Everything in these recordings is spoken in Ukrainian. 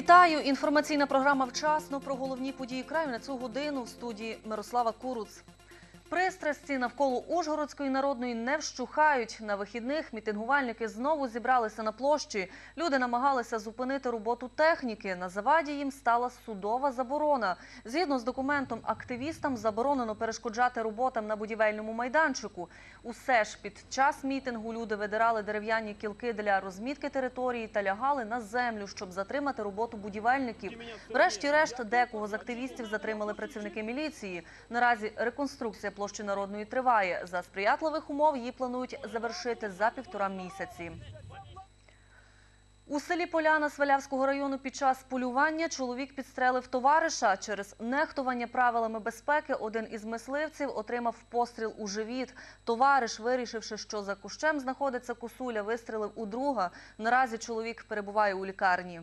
Вітаю! Інформаційна програма вчасно про головні події краю на цю годину в студії Мирослава Куруц. Пристрасті навколо Ужгородської народної не вщухають. На вихідних мітингувальники знову зібралися на площі. Люди намагалися зупинити роботу техніки. На заваді їм стала судова заборона. Згідно з документом, активістам заборонено перешкоджати роботам на будівельному майданчику. Усе ж під час мітингу люди видирали дерев'яні кілки для розмітки території та лягали на землю, щоб затримати роботу будівельників. Врешті-решт, декого з активістів затримали працівники міліції. Наразі реконструкція площі народної триває. За сприятливих умов її планують завершити за півтора місяці. У селі Поляна Свалявського району під час полювання чоловік підстрелив товариша. Через нехтування правилами безпеки один із мисливців отримав постріл у живіт. Товариш, вирішивши, що за кущем знаходиться косуля, вистрілив у друга. Наразі чоловік перебуває у лікарні.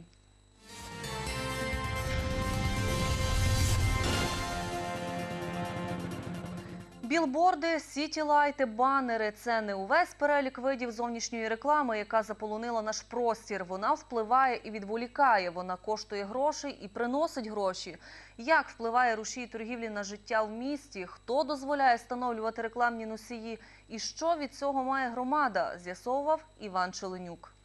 Білборди, сітілайти, банери це не увесь перелік видів зовнішньої реклами, яка заполонила наш простір. Вона впливає і відволікає. Вона коштує грошей і приносить гроші. Як впливає рушій торгівлі на життя в місті? Хто дозволяє встановлювати рекламні носії? І що від цього має громада? З'ясовував Іван Челенюк.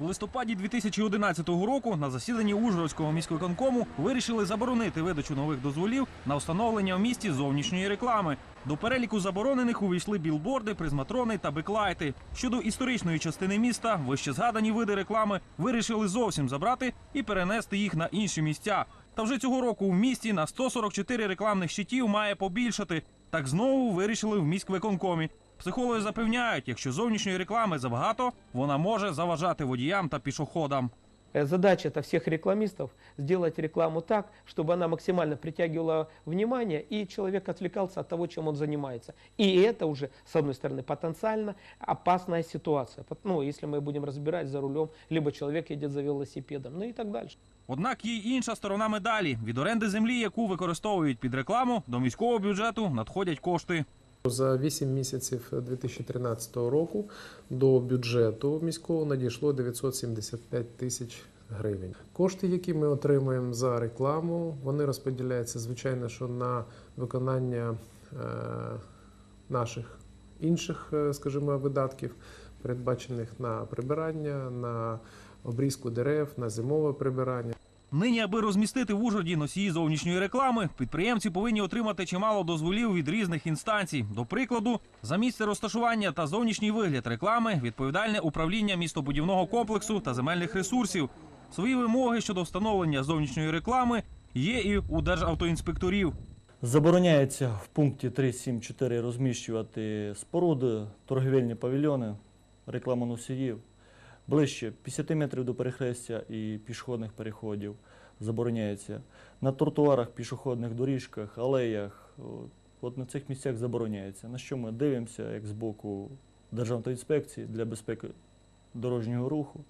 У листопаді 2011 року на засіданні Ужгородського міськвиконкому вирішили заборонити видачу нових дозволів на встановлення в місті зовнішньої реклами. До переліку заборонених увійшли білборди, призматрони та беклайти. Щодо історичної частини міста, вище згадані види реклами вирішили зовсім забрати і перенести їх на інші місця. Та вже цього року в місті на 144 рекламних щитів має побільшати. Так знову вирішили в міськвиконкомі. Психологи запевняють, якщо зовнішньої реклами забагато, вона може заважати водіям та пішоходам. Э, Задача это всех рекламистов сделать рекламу так, чтобы она максимально притягивала внимание и человек отвлекался от того, чем он занимается. И это уже, с одной стороны, потенциально опасная ситуация. Пот- Ну, если мы будем разбирать за рулем, либо человек едет за велосипедом, ну и так дальше. Однак є й інша сторона медалі. Від оренди землі, яку використовують під рекламу, до міського бюджету надходять кошти. За 8 місяців 2013 року до бюджету міського надійшло 975 тисяч гривень. Кошти, які ми отримуємо за рекламу, вони розподіляються звичайно, що на виконання е, наших інших, е, скажімо, видатків, передбачених на прибирання, на обрізку дерев, на зимове прибирання. Нині, аби розмістити в Ужгороді носії зовнішньої реклами, підприємці повинні отримати чимало дозволів від різних інстанцій. До прикладу, за місце розташування та зовнішній вигляд реклами відповідальне управління містобудівного комплексу та земельних ресурсів. Свої вимоги щодо встановлення зовнішньої реклами є і у державтоінспекторів. Забороняється в пункті 3.7.4 розміщувати споруди, торгівельні павільйони, рекламу носіїв ближче 50 метрів до перехрестя і пішохідних переходів. Забороняється на тротуарах, пішохідних доріжках, алеях. От, от на цих місцях забороняється. На що ми дивимося, як з боку Державної інспекції для безпеки дорожнього руху.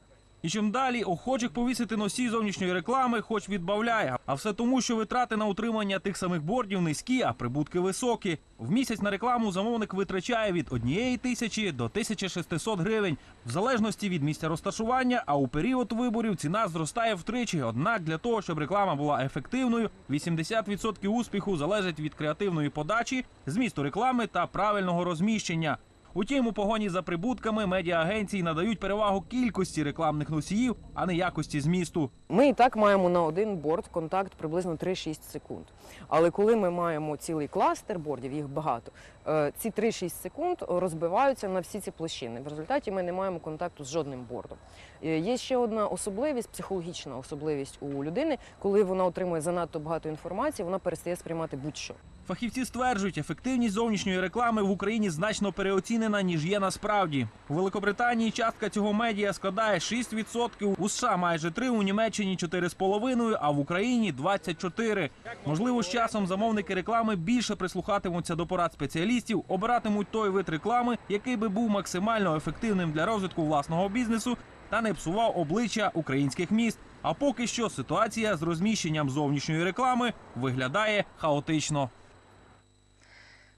І чим далі охочих повісити носій зовнішньої реклами, хоч відбавляє. А все тому, що витрати на утримання тих самих бордів низькі, а прибутки високі. В місяць на рекламу замовник витрачає від однієї тисячі до 1600 гривень, в залежності від місця розташування. А у період виборів ціна зростає втричі. Однак для того, щоб реклама була ефективною, 80% успіху залежить від креативної подачі, змісту реклами та правильного розміщення. Утім, у погоні за прибутками медіаагенції надають перевагу кількості рекламних носіїв, а не якості змісту. Ми і так маємо на один борт контакт приблизно 3-6 секунд. Але коли ми маємо цілий кластер бордів, їх багато, е, ці 3-6 секунд розбиваються на всі ці площини. В результаті ми не маємо контакту з жодним бордом. Е, Є ще одна особливість, психологічна особливість у людини, коли вона отримує занадто багато інформації, вона перестає сприймати будь-що. Фахівці стверджують, ефективність зовнішньої реклами в Україні значно переоцінена ніж є насправді. У Великобританії частка цього медіа складає 6%, у США майже 3%, у Німеччині 4,5%, а в Україні 24%. Можливо, з часом замовники реклами більше прислухатимуться до порад спеціалістів, обиратимуть той вид реклами, який би був максимально ефективним для розвитку власного бізнесу та не псував обличчя українських міст. А поки що ситуація з розміщенням зовнішньої реклами виглядає хаотично.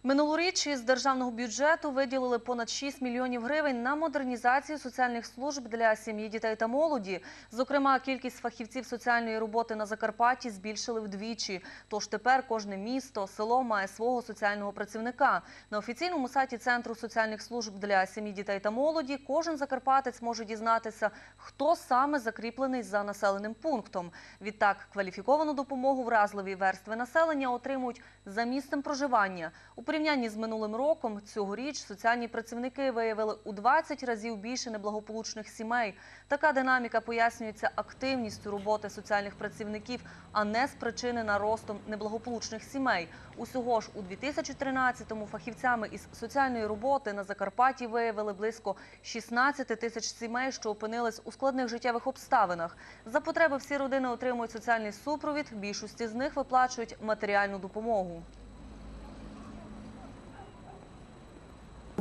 Минулоріч із державного бюджету виділили понад 6 мільйонів гривень на модернізацію соціальних служб для сім'ї, дітей та молоді. Зокрема, кількість фахівців соціальної роботи на Закарпатті збільшили вдвічі. Тож тепер кожне місто, село має свого соціального працівника. На офіційному сайті Центру соціальних служб для сім'ї, дітей та молоді кожен закарпатець може дізнатися, хто саме закріплений за населеним пунктом. Відтак, кваліфіковану допомогу вразливі верстви населення отримують за місцем проживання. У порівнянні з минулим роком цьогоріч соціальні працівники виявили у 20 разів більше неблагополучних сімей. Така динаміка пояснюється активністю роботи соціальних працівників, а не спричинена ростом неблагополучних сімей. Усього ж у 2013-му фахівцями із соціальної роботи на Закарпатті виявили близько 16 тисяч сімей, що опинились у складних життєвих обставинах. За потреби всі родини отримують соціальний супровід. Більшості з них виплачують матеріальну допомогу.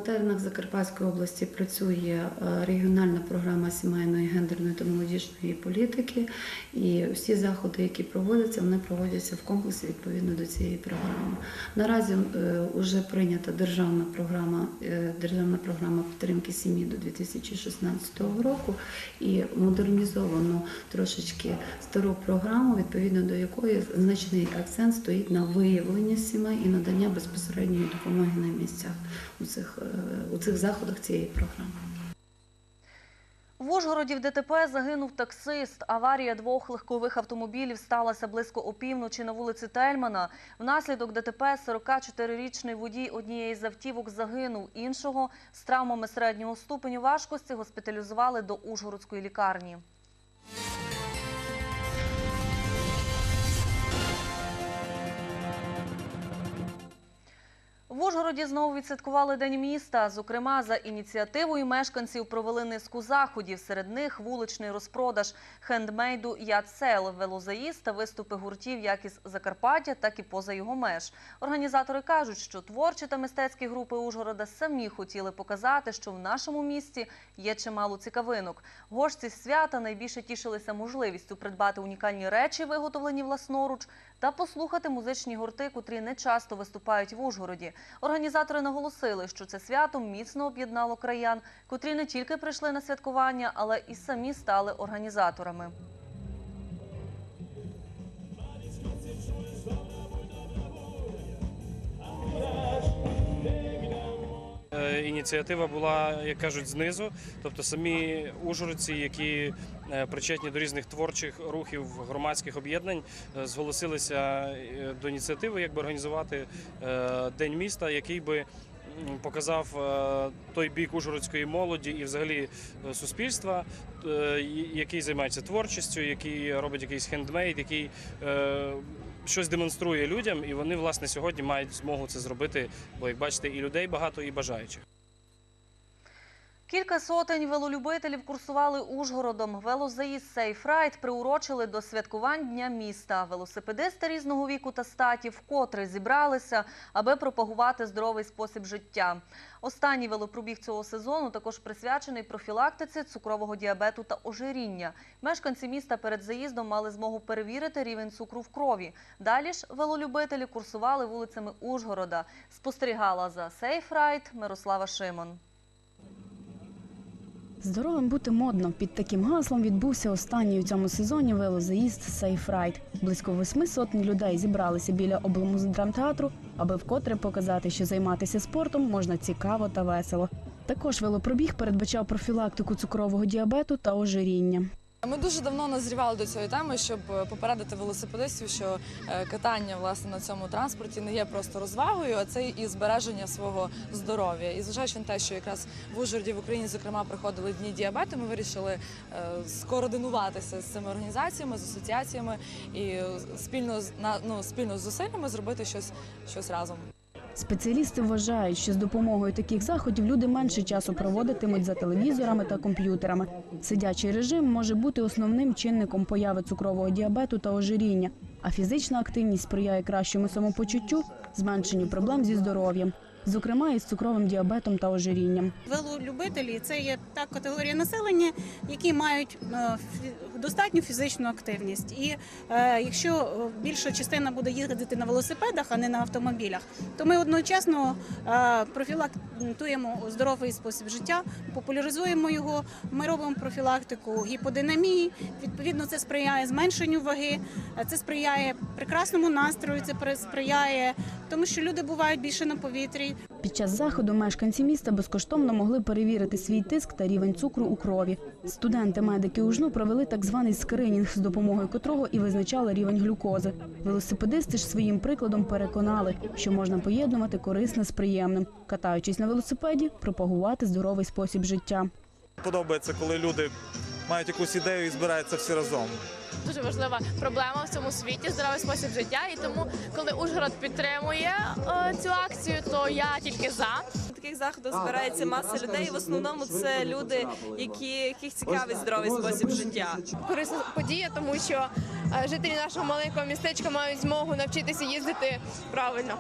Теренах Закарпатської області працює е, регіональна програма сімейної, гендерної та молодіжної політики, і всі заходи, які проводяться, вони проводяться в комплексі відповідно до цієї програми. Наразі вже прийнята державна програма, е, державна програма підтримки сім'ї до 2016 року і модернізовано трошечки стару програму, відповідно до якої значний акцент стоїть на виявлення сімей і надання безпосередньої допомоги на місцях у цих, е, у цих заходах цієї програми. В Ужгороді в ДТП загинув таксист. Аварія двох легкових автомобілів сталася близько опівночі на вулиці Тельмана. Внаслідок ДТП 44-річний водій однієї з автівок загинув. Іншого з травмами середнього ступеню важкості госпіталізували до Ужгородської лікарні. В Ужгороді знову відсвяткували День міста. Зокрема, за ініціативою мешканців провели низку заходів. Серед них вуличний розпродаж хендмейду «Ядсел», велозаїзд та виступи гуртів як із Закарпаття, так і поза його меж. Організатори кажуть, що творчі та мистецькі групи Ужгорода самі хотіли показати, що в нашому місті є чимало цікавинок. Гості свята найбільше тішилися можливістю придбати унікальні речі, виготовлені власноруч, та послухати музичні гурти, котрі не часто виступають в Ужгороді. Організатори наголосили, що це свято міцно об'єднало краян, котрі не тільки прийшли на святкування, але і самі стали організаторами. Ініціатива була, як кажуть, знизу. Тобто самі ужгородці, які е, причетні до різних творчих рухів громадських об'єднань, е, зголосилися е, до ініціативи, якби організувати е, день міста, який би показав той бік ужгородської молоді і взагалі суспільства, який займається творчістю, який робить якийсь хендмейд, який щось демонструє людям, і вони власне сьогодні мають змогу це зробити. Бо як бачите, і людей багато, і бажаючих. Кілька сотень велолюбителів курсували Ужгородом. Велозаїзд «Сейф Райд» приурочили до святкувань Дня міста. Велосипедисти різного віку та статі вкотре зібралися, аби пропагувати здоровий спосіб життя. Останній велопробіг цього сезону також присвячений профілактиці цукрового діабету та ожиріння. Мешканці міста перед заїздом мали змогу перевірити рівень цукру в крові. Далі ж велолюбителі курсували вулицями Ужгорода. Спостерігала за «Сейф Райд» Мирослава Шимон. Здоровим бути модно. Під таким гаслом відбувся останній у цьому сезоні велозаїзд Ride. Близько восьми сотень людей зібралися біля облмуздрамтеатру, аби вкотре показати, що займатися спортом можна цікаво та весело. Також велопробіг передбачав профілактику цукрового діабету та ожиріння. Ми дуже давно назрівали до цієї теми, щоб е, попередити велосипедистів, що е, катання власне на цьому транспорті не є просто розвагою, а це і збереження свого здоров'я. І зважаючи на те, що якраз в Ужгороді в Україні зокрема проходили дні діабету, ми вирішили е, скоординуватися з цими організаціями, з асоціаціями і спільно ну спільно з зусиллями зробити щось, щось разом. Спеціалісти вважають, що з допомогою таких заходів люди менше часу проводитимуть за телевізорами та комп'ютерами. Сидячий режим може бути основним чинником появи цукрового діабету та ожиріння, а фізична активність сприяє кращому самопочуттю, зменшенню проблем зі здоров'ям. Зокрема із цукровим діабетом та ожирінням. Велолюбителі це є та категорія населення, які мають е, достатню фізичну активність. І е, якщо е, більша частина буде їздити на велосипедах, а не на автомобілях, то ми одночасно профілактуємо здоровий спосіб життя, популяризуємо його. Ми робимо профілактику гіподинамії. Відповідно, це сприяє зменшенню ваги, це сприяє прекрасному настрою, це при- сприяє тому, що люди бувають більше на повітрі, Під час заходу мешканці міста безкоштовно могли перевірити свій тиск та рівень цукру у крові. Студенти-медики УЖНУ провели так званий скринінг, з допомогою котрого і визначали рівень глюкози. Велосипедисти ж своїм прикладом переконали, що можна поєднувати корисне з приємним, катаючись на велосипеді, пропагувати здоровий спосіб життя. Подобається, коли люди мають якусь ідею і збираються всі разом. дуже важлива проблема в цьому світі здоровий спосіб життя. І тому, коли Ужгород підтримує е, цю акцію, то я тільки за. На таких заходах збирається маса людей. В основному це люди, які яких цікавить здоровий спосіб життя. Корисна подія, тому що е, жителі нашого маленького містечка мають змогу навчитися їздити правильно.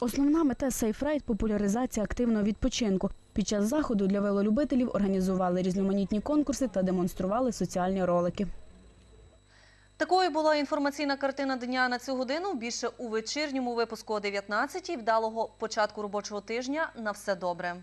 Основна мета Сейфрайд – популяризація активного відпочинку. Під час заходу для велолюбителів організували різноманітні конкурси та демонстрували соціальні ролики. Такою була інформаційна картина дня на цю годину. Більше у вечірньому випуску о 19-й. Вдалого початку робочого тижня. На все добре.